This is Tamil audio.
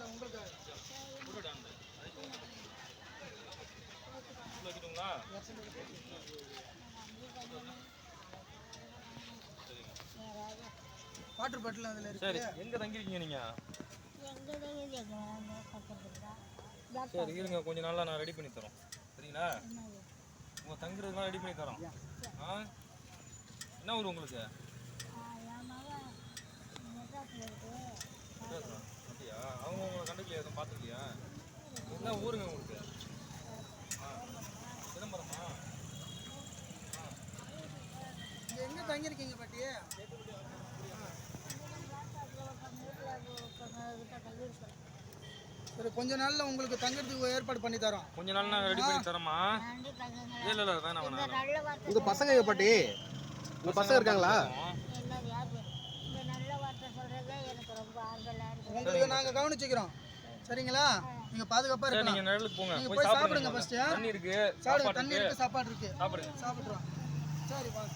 அது வாட்டர் பாட்டில் அதில் இருக்கு. எங்கே தங்கிருக்கீங்க நீங்கள் சரி இருங்க கொஞ்ச நாளில் நான் ரெடி பண்ணி தரோம். சரிங்களா? உங்கள் தங்குறதுலாம் ரெடி பண்ணி தரோம். ஆ? என்ன ஊர் உங்களுக்கு? பார்த்துக்கலையா என்ன ஊருங்க உங்களுக்கு? சிதம்பரமா? எங்கே தங்கியிருக்கீங்க பாட்டி? சரி கொஞ்ச நாள்ல உங்களுக்கு தங்குறதுக்கு ஏற்பாடு பண்ணி தரோம். கொஞ்ச நாள் நான் ரெடி பண்ணி தரமா? இல்ல இல்ல வேணாம் இந்த வேணாம். நல்ல வார்த்தை உங்க பசங்க பாட்டி? உங்க பசங்க இருக்காங்களா? எல்லாரும் யார் பேர்? இந்த நல்ல வார்த்தை சொல்றதே எனக்கு ரொம்ப ஆறுதலாக இருக்கு. உங்களுக்கு நாங்க கவனிச்சுக்கிறோம். சரிங்களா? நீங்க பாதுகாப்பா இருக்கலாம். நீங்க நிழலுக்கு போங்க. நீங்க போய் சாப்பிடுங்க. ஃபர்ஸ்ட் தண்ணி இருக்கு. சாப்பிடுங்க. தண்ணி இருக்கு. சாப்பாடு இருக்கு. சாப்பிடுங்க. சாப்பிடுறோம் சரி வாங்க.